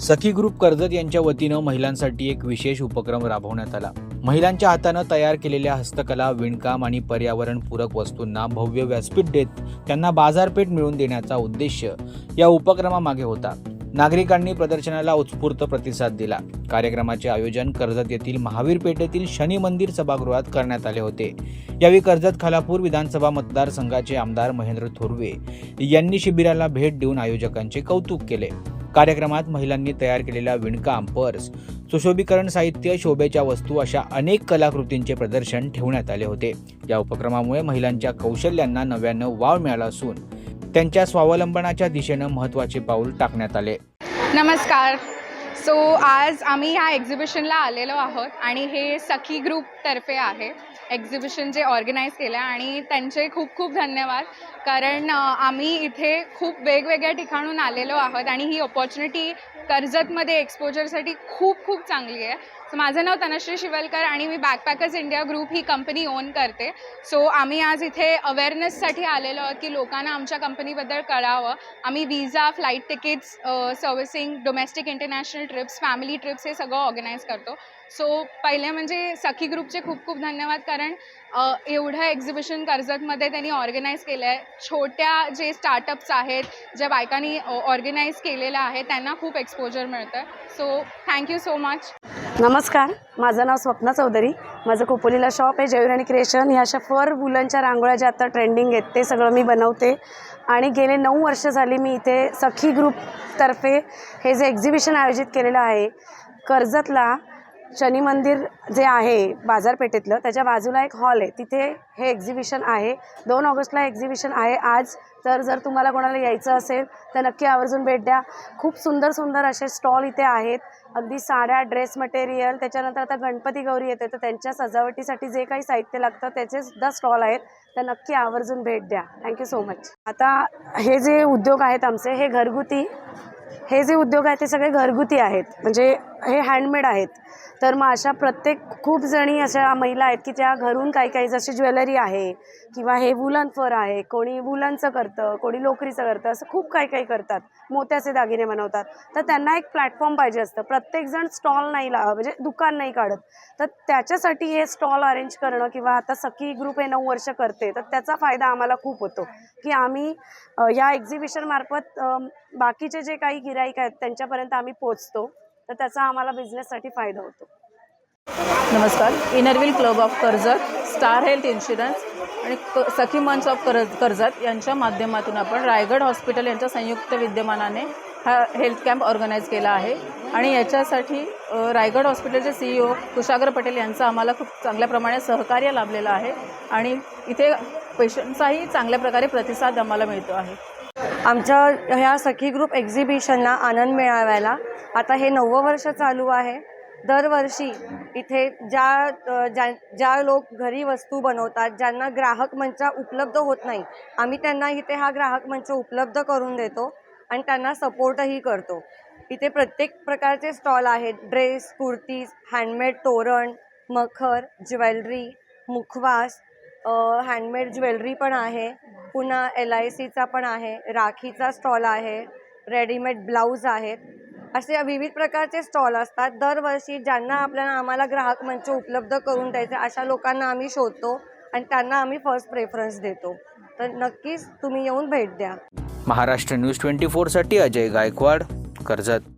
सखी group Karjat यांच्या वतीनं महिलांसाठी एक विशेष उपक्रम राबवण्यात आला. महिलांच्या हातानं तयार केलेल्या हस्तकला विणकाम आणि पर्यावरणपूरक वस्तूंना भव्य व्यासपीठ देत त्यांना बाजारपेठ मिळवून देण्याचा उद्देश या उपक्रमामागे होता. नागरिकांनी प्रदर्शनाला उत्स्फूर्त प्रतिसाद दिला. कार्यक्रमाचे आयोजन कर्जत येथील महावीर पेठेतील शनी मंदिर सभागृहात करण्यात आले होते. यावेळी कर्जत खालापूर विधानसभा मतदारसंघाचे आमदार महेंद्र थोरवे यांनी शिबिराला भेट देऊन आयोजकांचे कौतुक केले. कार्यक्रमात महिलांनी तयार केलेल्या विणकाम पर्स सुशोभीकरण साहित्य शोभेच्या वस्तू अशा अनेक कलाकृतींचे प्रदर्शन ठेवण्यात आले होते. या उपक्रमामुळे महिलांच्या कौशल्यांना नव्यानं वाव मिळाला असून त्यांच्या स्वावलंबनाच्या दिशेनं महत्त्वाचे पाऊल टाकण्यात आले. नमस्कार. सो आज आम्ही ह्या एक्झिबिशनला आलेलो आहोत आणि हे सखी ग्रुपतर्फे आहे. एक्झिबिशन जे ऑर्गनाईज केलं आणि त्यांचे खूप खूप धन्यवाद. कारण आम्ही इथे खूप वेगवेगळ्या ठिकाणून आलेलो आहोत आणि ही ऑपॉर्च्युनिटी कर्जतमध्ये एक्सपोजरसाठी खूप खूप चांगली आहे. सो माझं नाव तनश्री शिवलकर आणि मी बॅकपॅकर्स इंडिया ग्रुप ही कंपनी ओन करते. सो आम्ही आज इथे अवेअरनेससाठी आलेलो आहोत की लोकांना आमच्या कंपनीबद्दल कळावं. आम्ही visa flight tickets servicing domestic international trips family trips हे सगळं ऑर्गनाईज करतो. सो पहिले म्हणजे सखी ग्रुपचे खूप खूप धन्यवाद कारण एवढं एक्झिबिशन कर्जतमध्ये त्यांनी ऑर्गनाईज केलं आहे छोट्या जे स्टार्टअप्स आहेत ज्या बायकांनी ऑर्गनाईज केलेलं आहे त्यांना खूप एक्सपोजर मिळतं सो थँक्यू सो मच नमस्कार माझं नाव स्वप्ना चौधरी. माझं कुपोलीला शॉप आहे जयराणी क्रिएशन ह्या अशा फर वुलनच्या रांगोळ्या ज्या आता ट्रेंडिंग आहेत ते सगळं मी बनवते. आणि गेले नऊ वर्ष झाली मी इथे सखी ग्रुपतर्फे हे जे एक्झिबिशन आयोजित केलेलं आहे कर्जतला शनी मंदिर जे आहे बाजारपेठेतलं त्याच्या बाजूला एक हॉल आहे. तिथे हे एक्झिबिशन आहे. दोन ऑगस्टला एक्झिबिशन आहे आज. तर जर तुम्हाला कोणाला यायचं असेल तर नक्की आवर्जून भेट द्या. खूप सुंदर सुंदर असे स्टॉल इथे आहेत. अगदी साड्या ड्रेस मटेरियल त्याच्यानंतर आता गणपती गौरी येते. तर त्यांच्या सजावटीसाठी जे काही साहित्य लागतं त्याचे सुद्धा स्टॉल आहेत. तर नक्की आवर्जून भेट द्या. थँक्यू सो मच आता हे जे उद्योग आहेत आमचे हे घरगुती हे जे उद्योग आहेत ते सगळे घरगुती आहेत. म्हणजे हे हँडमेड आहेत. तर मग अशा प्रत्येक खूप जणी अशा महिला आहेत की त्या घरून काही काही जशी ज्वेलरी आहे किंवा हे वुलन फर आहे कोणी वुलनचं करतं कोणी लोकरीचं करतं असं खूप काही काही करतात. मोत्याचे दागिने बनवतात. तर त्यांना एक प्लॅटफॉर्म पाहिजे असतं. प्रत्येकजण स्टॉल नाही ला म्हणजे दुकान नाही काढत. तर त्याच्यासाठी हे स्टॉल अरेंज करणं किंवा आता सखी ग्रुप हे नऊ वर्ष करते तर त्याचा फायदा आम्हाला खूप होतो. की आम्ही या एक्झिबिशनमार्फत बाकीचे जे काही गिराईक आहेत त्यांच्यापर्यंत आम्ही पोचतो. तर त्याचा आम्हाला बिझनेससाठी फायदा होतो. नमस्कार. Inner Wheel club of Karjat Star Health insurance आणि क सखी मंच ऑफ कर्ज कर्जत यांच्या माध्यमातून आपण रायगड हॉस्पिटल यांच्या संयुक्त विद्यमानाने हा हेल्थ कॅम्प ऑर्गनाईज केला आहे. आणि याच्यासाठी रायगड हॉस्पिटलचे सीईओ कुशागर पटेल यांचं आम्हाला खूप चांगल्या प्रमाणे सहकार्य लाभलेलं आहे. आणि इथे पेशंटचाही चांगल्या प्रकारे प्रतिसाद आम्हाला मिळतो आहे. आमच्या ह्या सखी ग्रुप एक्झिबिशनला आनंद मिळाव्याला. आता हे नववं वर्ष चालू आहे. दरवर्षी इथे ज्या ज्या ज्या लोक घरी वस्तू बनवतात ज्यांना ग्राहक मंच उपलब्ध होत नाही आम्ही त्यांना इथे हा ग्राहक मंच उपलब्ध करून देतो आणि त्यांना सपोर्टही करतो. इथे प्रत्येक प्रकारचे स्टॉल आहेत. ड्रेस कुर्तीज हँडमेड तोरण मखर ज्वेलरी मुखवास हँडमेड ज्वेलरी पण आहे. पुन्हा एल आय सीचा पण आहे राखीचा स्टॉल आहे रेडीमेड ब्लाऊज आहेत. असे विविध प्रकारचे स्टॉल असतात. दरवर्षी ज्यांना आपल्याला आम्हाला ग्राहक मंच उपलब्ध करून द्यायचे अशा लोकांना आम्ही शोधतो आणि त्यांना आम्ही फर्स्ट प्रेफरन्स देतो. तर नक्कीच तुम्ही येऊन भेट द्या. महाराष्ट्र न्यूज ट्वेंटी फोरसाठी अजय गायकवाड कर्जत.